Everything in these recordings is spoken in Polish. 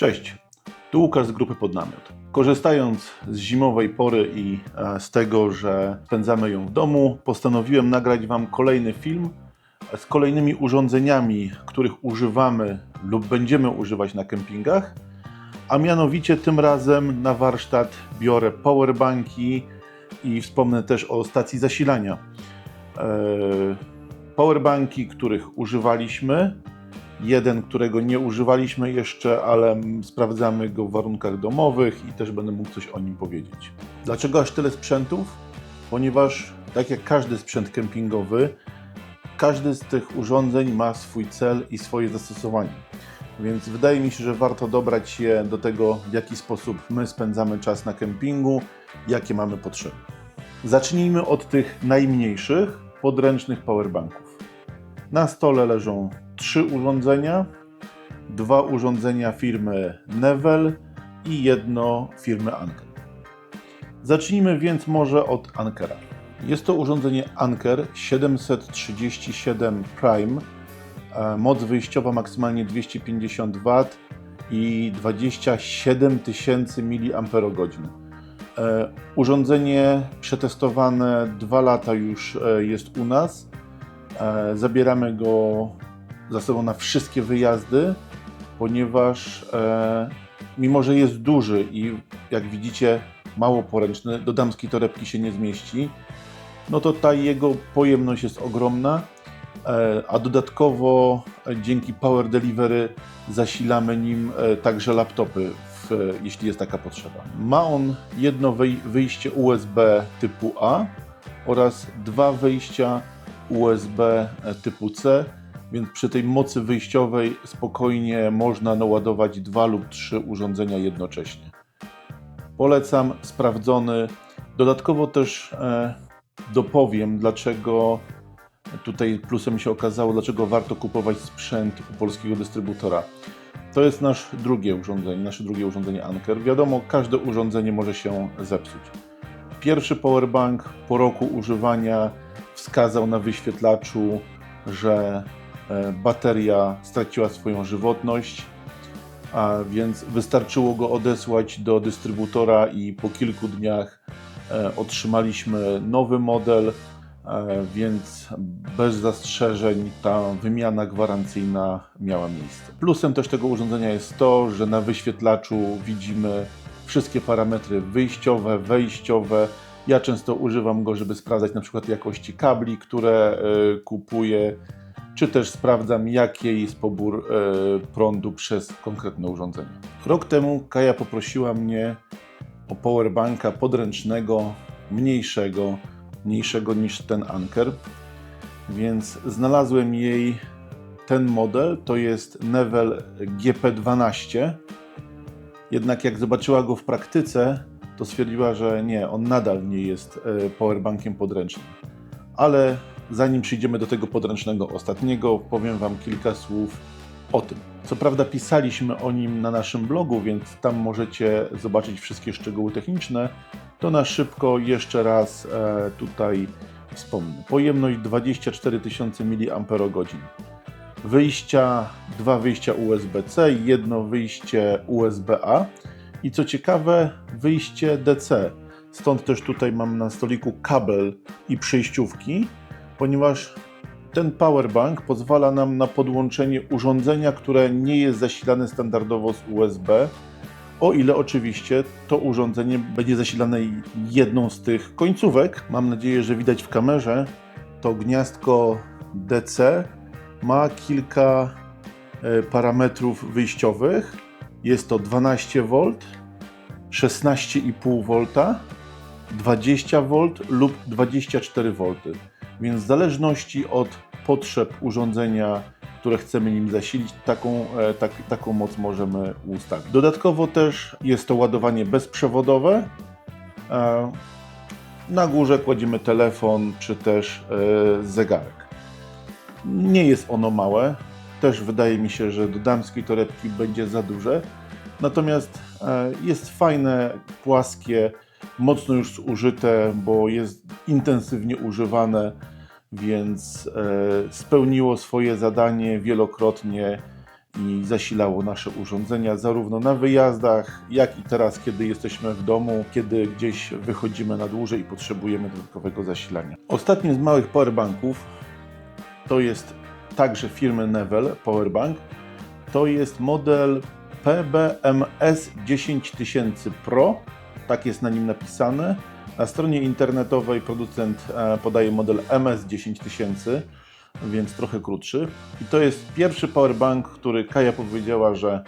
Cześć, tu Łukasz z grupy Podnamiot. Korzystając z zimowej pory i e, z tego, że spędzamy ją w domu, postanowiłem nagrać Wam kolejny film z kolejnymi urządzeniami, których używamy lub będziemy używać na kempingach. A mianowicie tym razem na warsztat biorę powerbanki i wspomnę też o stacji zasilania. E, Powerbanki, których używaliśmy, jeden, którego nie używaliśmy jeszcze, ale sprawdzamy go w warunkach domowych i też będę mógł coś o nim powiedzieć. Dlaczego aż tyle sprzętów? Ponieważ, tak jak każdy sprzęt kempingowy, każdy z tych urządzeń ma swój cel i swoje zastosowanie. Więc wydaje mi się, że warto dobrać się do tego, w jaki sposób my spędzamy czas na kempingu, jakie mamy potrzeby. Zacznijmy od tych najmniejszych, podręcznych powerbanków. Na stole leżą trzy urządzenia, dwa urządzenia firmy Nevel i jedno firmy Anker. Zacznijmy więc może od Ankera. Jest to urządzenie Anker 737 Prime, e, moc wyjściowa maksymalnie 250 W i 27 tysięcy mAh. E, Urządzenie przetestowane 2 lata już e, jest u nas. E, Zabieramy go za sobą na wszystkie wyjazdy, ponieważ e, mimo, że jest duży i jak widzicie mało poręczny, do damskiej torebki się nie zmieści, no to ta jego pojemność jest ogromna, e, a dodatkowo dzięki Power Delivery zasilamy nim także laptopy, w, jeśli jest taka potrzeba. Ma on jedno wyjście USB typu A oraz dwa wyjścia USB typu C, więc przy tej mocy wyjściowej spokojnie można naładować dwa lub trzy urządzenia jednocześnie. Polecam, sprawdzony. Dodatkowo też e, dopowiem, dlaczego tutaj plusem się okazało, dlaczego warto kupować sprzęt u polskiego dystrybutora. To jest nasz drugie urządzenie, nasze drugie urządzenie Anker. Wiadomo, każde urządzenie może się zepsuć. Pierwszy powerbank po roku używania wskazał na wyświetlaczu, że e, bateria straciła swoją żywotność, a więc wystarczyło go odesłać do dystrybutora i po kilku dniach e, otrzymaliśmy nowy model, e, więc bez zastrzeżeń ta wymiana gwarancyjna miała miejsce. Plusem też tego urządzenia jest to, że na wyświetlaczu widzimy wszystkie parametry wyjściowe, wejściowe. Ja często używam go, żeby sprawdzać na przykład jakości kabli, które e, kupuję, czy też sprawdzam, jaki jest pobór e, prądu przez konkretne urządzenie. Rok temu Kaja poprosiła mnie o powerbanka podręcznego, mniejszego, mniejszego niż ten Anker, więc znalazłem jej ten model, to jest Nevel GP12. Jednak jak zobaczyła go w praktyce, to stwierdziła, że nie, on nadal nie jest e, powerbankiem podręcznym. Ale zanim przyjdziemy do tego podręcznego ostatniego, powiem Wam kilka słów o tym. Co prawda pisaliśmy o nim na naszym blogu, więc tam możecie zobaczyć wszystkie szczegóły techniczne. To na szybko jeszcze raz e, tutaj wspomnę. Pojemność 24 tysiące mAh. Wyjścia, dwa wyjścia USB-C jedno wyjście USB-A. I co ciekawe, wyjście DC. Stąd też tutaj mam na stoliku kabel i przejściówki, ponieważ ten powerbank pozwala nam na podłączenie urządzenia, które nie jest zasilane standardowo z USB, o ile oczywiście to urządzenie będzie zasilane jedną z tych końcówek. Mam nadzieję, że widać w kamerze. To gniazdko DC ma kilka e, parametrów wyjściowych. Jest to 12 V, 16,5 V, 20 V lub 24 V. Więc w zależności od potrzeb urządzenia, które chcemy nim zasilić, taką, e, tak, taką moc możemy ustawić. Dodatkowo też jest to ładowanie bezprzewodowe. E, Na górze kładziemy telefon czy też e, zegarek. Nie jest ono małe. Też wydaje mi się, że do damskiej torebki będzie za duże. Natomiast jest fajne, płaskie, mocno już zużyte, bo jest intensywnie używane, więc e, spełniło swoje zadanie wielokrotnie i zasilało nasze urządzenia zarówno na wyjazdach, jak i teraz, kiedy jesteśmy w domu, kiedy gdzieś wychodzimy na dłużej i potrzebujemy dodatkowego zasilania. Ostatnim z małych powerbanków to jest także firmy Nevel Powerbank. To jest model PBMS 10000 Pro, tak jest na nim napisane. Na stronie internetowej producent e, podaje model MS 10000, więc trochę krótszy. I to jest pierwszy powerbank, który Kaja powiedziała, że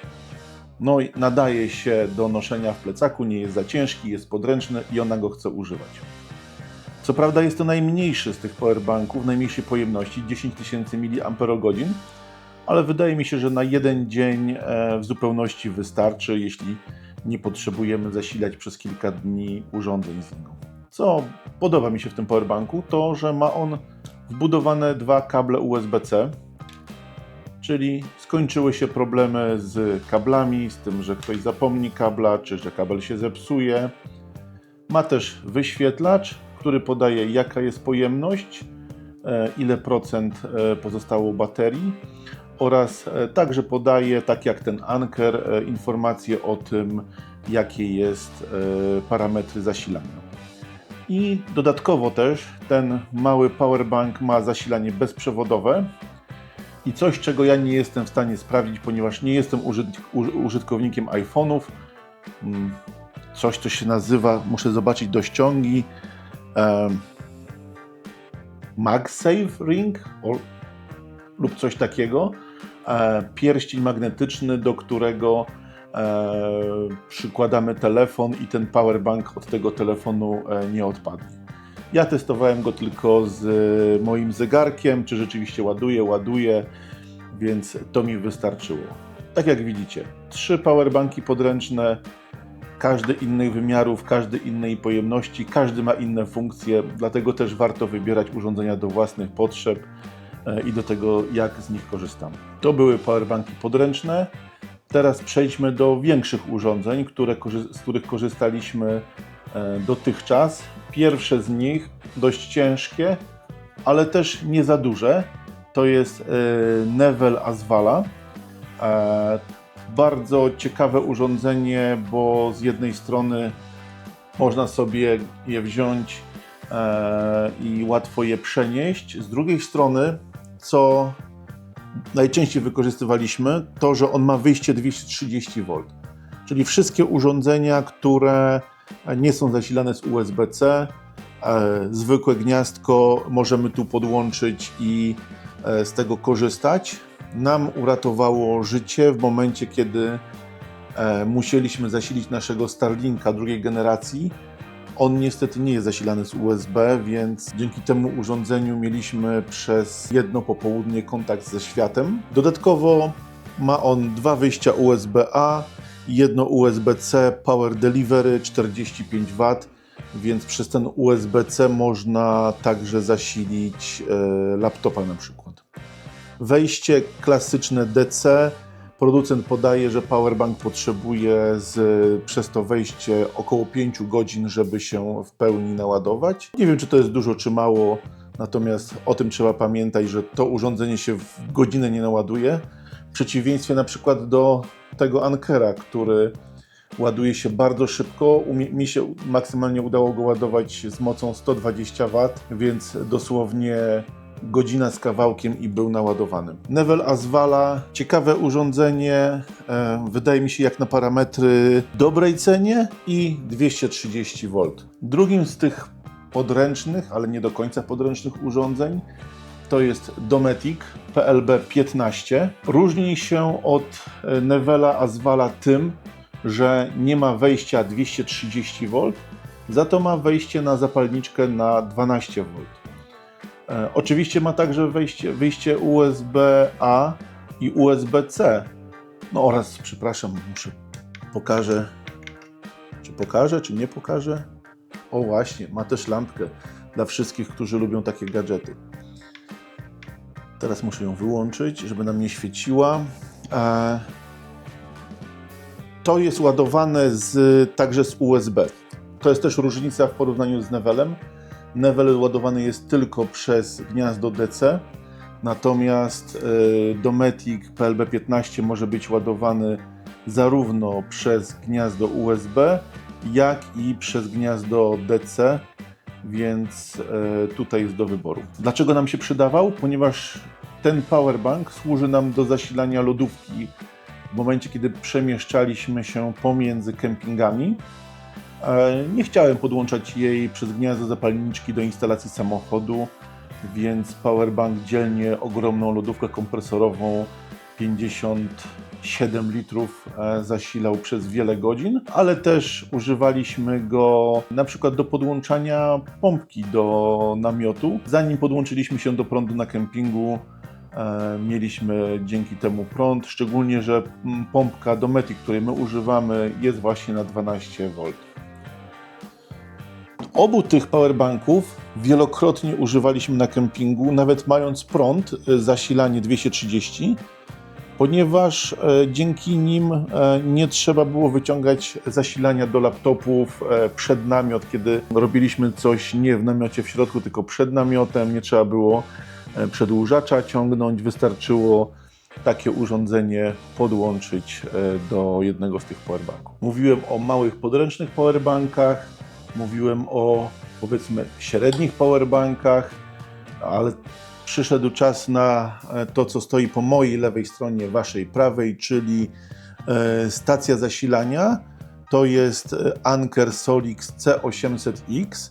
no, nadaje się do noszenia w plecaku, nie jest za ciężki, jest podręczny i ona go chce używać. Co prawda jest to najmniejszy z tych powerbanków, najmniejszej pojemności 10 tysięcy mAh, ale wydaje mi się, że na jeden dzień e, w zupełności wystarczy, jeśli nie potrzebujemy zasilać przez kilka dni urządzeń z niego. Co podoba mi się w tym powerbanku, to że ma on wbudowane dwa kable USB-C, czyli skończyły się problemy z kablami, z tym, że ktoś zapomni kabla, czy że kabel się zepsuje. Ma też wyświetlacz, który podaje jaka jest pojemność, e, ile procent e, pozostało baterii oraz e, także podaje, tak jak ten Anker, informacje o tym, jakie jest parametry zasilania. I dodatkowo też ten mały powerbank ma zasilanie bezprzewodowe i coś, czego ja nie jestem w stanie sprawdzić, ponieważ nie jestem użytkownikiem iPhone'ów. Mm, coś, co się nazywa, muszę zobaczyć do ściągi, MagSafe Ring lub coś takiego. E, pierścień magnetyczny, do którego e, przykładamy telefon i ten powerbank od tego telefonu e, nie odpadnie. Ja testowałem go tylko z moim zegarkiem, czy rzeczywiście ładuje, ładuje, więc to mi wystarczyło. Tak jak widzicie, trzy powerbanki podręczne, każdy innych wymiarów, każdy innej pojemności, każdy ma inne funkcje, dlatego też warto wybierać urządzenia do własnych potrzeb i do tego, jak z nich korzystamy. To były powerbanki podręczne. Teraz przejdźmy do większych urządzeń, które, z których korzystaliśmy e, dotychczas. Pierwsze z nich, dość ciężkie, ale też nie za duże, to jest e, Nevel Asvala. Bardzo ciekawe urządzenie, bo z jednej strony można sobie je wziąć e, i łatwo je przenieść. Z drugiej strony, co najczęściej wykorzystywaliśmy, to że on ma wyjście 230V. Czyli wszystkie urządzenia, które nie są zasilane z USB-C, e, zwykłe gniazdko możemy tu podłączyć i e, z tego korzystać nam uratowało życie w momencie, kiedy e, musieliśmy zasilić naszego Starlinka drugiej generacji. On niestety nie jest zasilany z USB, więc dzięki temu urządzeniu mieliśmy przez jedno popołudnie kontakt ze światem. Dodatkowo ma on dwa wyjścia USB-A jedno USB-C Power Delivery 45 W, więc przez ten USB-C można także zasilić e, laptopa na przykład. Wejście klasyczne DC. Producent podaje, że powerbank potrzebuje z, przez to wejście około 5 godzin, żeby się w pełni naładować. Nie wiem, czy to jest dużo, czy mało, natomiast o tym trzeba pamiętać, że to urządzenie się w godzinę nie naładuje. W przeciwieństwie na przykład do tego Ankera, który ładuje się bardzo szybko. Mi się maksymalnie udało go ładować z mocą 120 W, więc dosłownie godzina z kawałkiem i był naładowany. Nevel Asvala, ciekawe urządzenie, e, wydaje mi się jak na parametry dobrej cenie i 230 V. Drugim z tych podręcznych, ale nie do końca podręcznych urządzeń to jest Dometic PLB 15. Różni się od e, Nevela Asvala tym, że nie ma wejścia 230 V, za to ma wejście na zapalniczkę na 12 V. E, oczywiście ma także wejście, wyjście USB-A i USB-C. No oraz, przepraszam, muszę pokażę, czy pokażę, czy nie pokażę. O właśnie, ma też lampkę dla wszystkich, którzy lubią takie gadżety. Teraz muszę ją wyłączyć, żeby nam nie świeciła. E, to jest ładowane z, także z USB. To jest też różnica w porównaniu z Nevelem. Nevel ładowany jest tylko przez gniazdo DC, Natomiast y, Dometic PLB15 może być ładowany zarówno przez gniazdo USB, jak i przez gniazdo DC, więc y, tutaj jest do wyboru. Dlaczego nam się przydawał? Ponieważ ten powerbank służy nam do zasilania lodówki w momencie, kiedy przemieszczaliśmy się pomiędzy kempingami. E, Nie chciałem podłączać jej przez gniazdo zapalniczki do instalacji samochodu, więc powerbank dzielnie ogromną lodówkę kompresorową 57 litrów e, zasilał przez wiele godzin, ale też używaliśmy go na przykład do podłączania pompki do namiotu. Zanim podłączyliśmy się do prądu na kempingu, e, mieliśmy dzięki temu prąd, szczególnie, że pompka Dometic, której my używamy, jest właśnie na 12 V. Obu tych powerbanków wielokrotnie używaliśmy na kempingu, nawet mając prąd, e, zasilanie 230, ponieważ e, dzięki nim e, nie trzeba było wyciągać zasilania do laptopów przed namiot, kiedy robiliśmy coś nie w namiocie w środku, tylko przed namiotem. Nie trzeba było przedłużacza ciągnąć, wystarczyło takie urządzenie podłączyć do jednego z tych powerbanków. Mówiłem o małych podręcznych powerbankach, mówiłem o powiedzmy średnich powerbankach, ale przyszedł czas na e, to, co stoi po mojej lewej stronie, waszej prawej, czyli e, stacja zasilania. To jest e, Anker Solix C800X.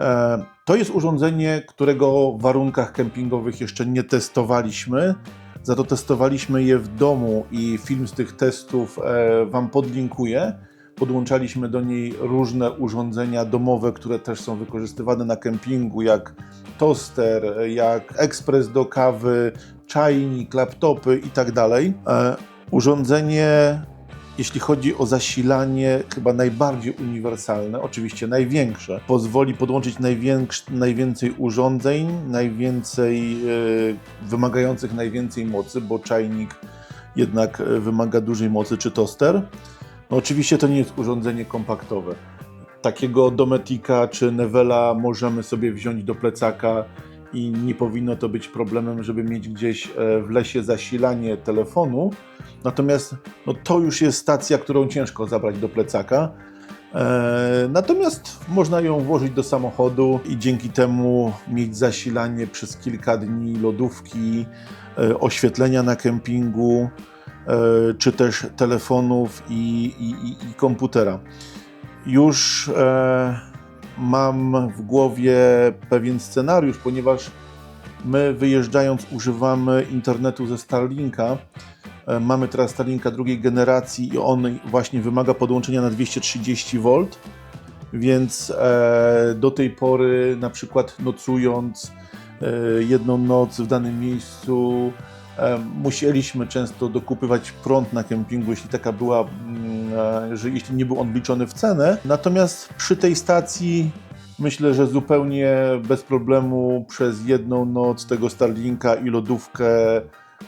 E, To jest urządzenie, którego w warunkach kempingowych jeszcze nie testowaliśmy. Za to testowaliśmy je w domu i film z tych testów Wam podlinkuję. Podłączaliśmy do niej różne urządzenia domowe, które też są wykorzystywane na kempingu, jak toster, jak ekspres do kawy, czajnik, laptopy i tak. E, Urządzenie, jeśli chodzi o zasilanie, chyba najbardziej uniwersalne, oczywiście największe, pozwoli podłączyć najwięcej urządzeń, najwięcej e, wymagających najwięcej mocy, bo czajnik jednak e, wymaga dużej mocy, czy toster. No oczywiście to nie jest urządzenie kompaktowe. Takiego Dometica czy Nevela możemy sobie wziąć do plecaka i nie powinno to być problemem, żeby mieć gdzieś e, w lesie zasilanie telefonu. Natomiast no, to już jest stacja, którą ciężko zabrać do plecaka. E, Natomiast można ją włożyć do samochodu i dzięki temu mieć zasilanie przez kilka dni lodówki, e, oświetlenia na kempingu, czy też telefonów i, i, i- komputera. Już e, mam w głowie pewien scenariusz, ponieważ my wyjeżdżając używamy internetu ze Starlinka. E, Mamy teraz Starlinka drugiej generacji i on właśnie wymaga podłączenia na 230 V, więc e, do tej pory na przykład nocując e, jedną noc w danym miejscu e, musieliśmy często dokupywać prąd na kempingu, jeśli taka była, mm, e, że jeśli nie był on wliczony w cenę. Natomiast przy tej stacji myślę, że zupełnie bez problemu przez jedną noc tego Starlinka i lodówkę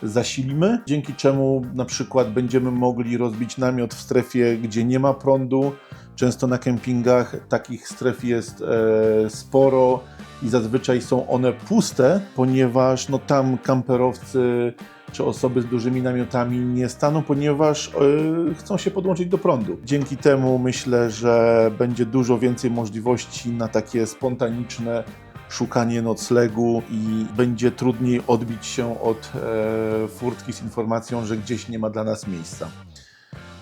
zasilimy, dzięki czemu na przykład będziemy mogli rozbić namiot w strefie, gdzie nie ma prądu. Często na kempingach takich stref jest e, sporo i zazwyczaj są one puste, ponieważ no, tam kamperowcy czy osoby z dużymi namiotami nie staną, ponieważ e, chcą się podłączyć do prądu. Dzięki temu myślę, że będzie dużo więcej możliwości na takie spontaniczne szukanie noclegu i będzie trudniej odbić się od e, furtki z informacją, że gdzieś nie ma dla nas miejsca.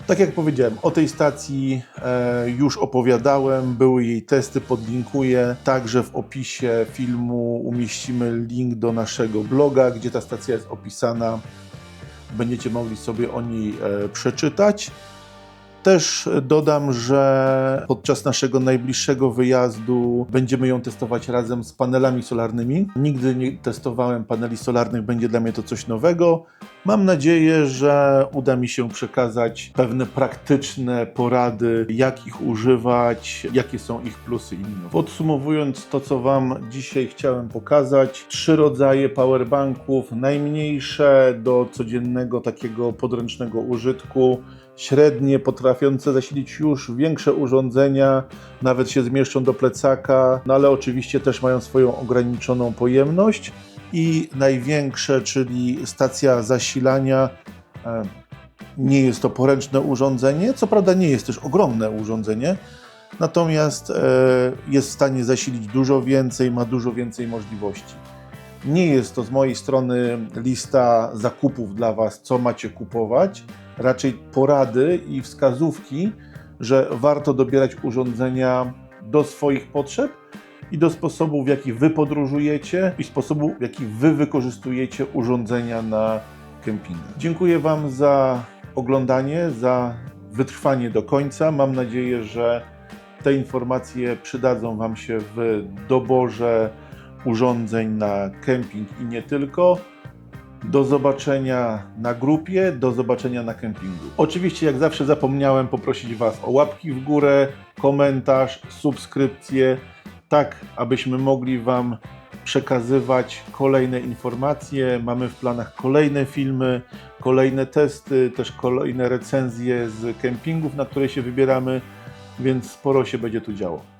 Tak jak powiedziałem, o tej stacji e, już opowiadałem, były jej testy, podlinkuję. Także w opisie filmu umieścimy link do naszego bloga, gdzie ta stacja jest opisana. Będziecie mogli sobie o niej e, przeczytać. Też dodam, że podczas naszego najbliższego wyjazdu będziemy ją testować razem z panelami solarnymi. Nigdy nie testowałem paneli solarnych, będzie dla mnie to coś nowego. Mam nadzieję, że uda mi się przekazać pewne praktyczne porady, jak ich używać, jakie są ich plusy i minusy. Podsumowując to, co Wam dzisiaj chciałem pokazać, trzy rodzaje powerbanków, najmniejsze do codziennego takiego podręcznego użytku, średnie, potrafiące zasilić już większe urządzenia, nawet się zmieszczą do plecaka, no ale oczywiście też mają swoją ograniczoną pojemność. I największe, czyli stacja zasilania. E, Nie jest to poręczne urządzenie, co prawda nie jest też ogromne urządzenie, natomiast e, jest w stanie zasilić dużo więcej, ma dużo więcej możliwości. Nie jest to z mojej strony lista zakupów dla Was, co macie kupować, raczej porady i wskazówki, że warto dobierać urządzenia do swoich potrzeb i do sposobu, w jaki Wy podróżujecie i sposobu, w jaki Wy wykorzystujecie urządzenia na kempingach. Dziękuję Wam za oglądanie, za wytrwanie do końca. Mam nadzieję, że te informacje przydadzą Wam się w doborze urządzeń na kemping i nie tylko. Do zobaczenia na grupie, do zobaczenia na kempingu. Oczywiście, jak zawsze, zapomniałem poprosić Was o łapki w górę, komentarz, subskrypcję, tak abyśmy mogli Wam przekazywać kolejne informacje. Mamy w planach kolejne filmy, kolejne testy, też kolejne recenzje z kempingów, na które się wybieramy, więc sporo się będzie tu działo.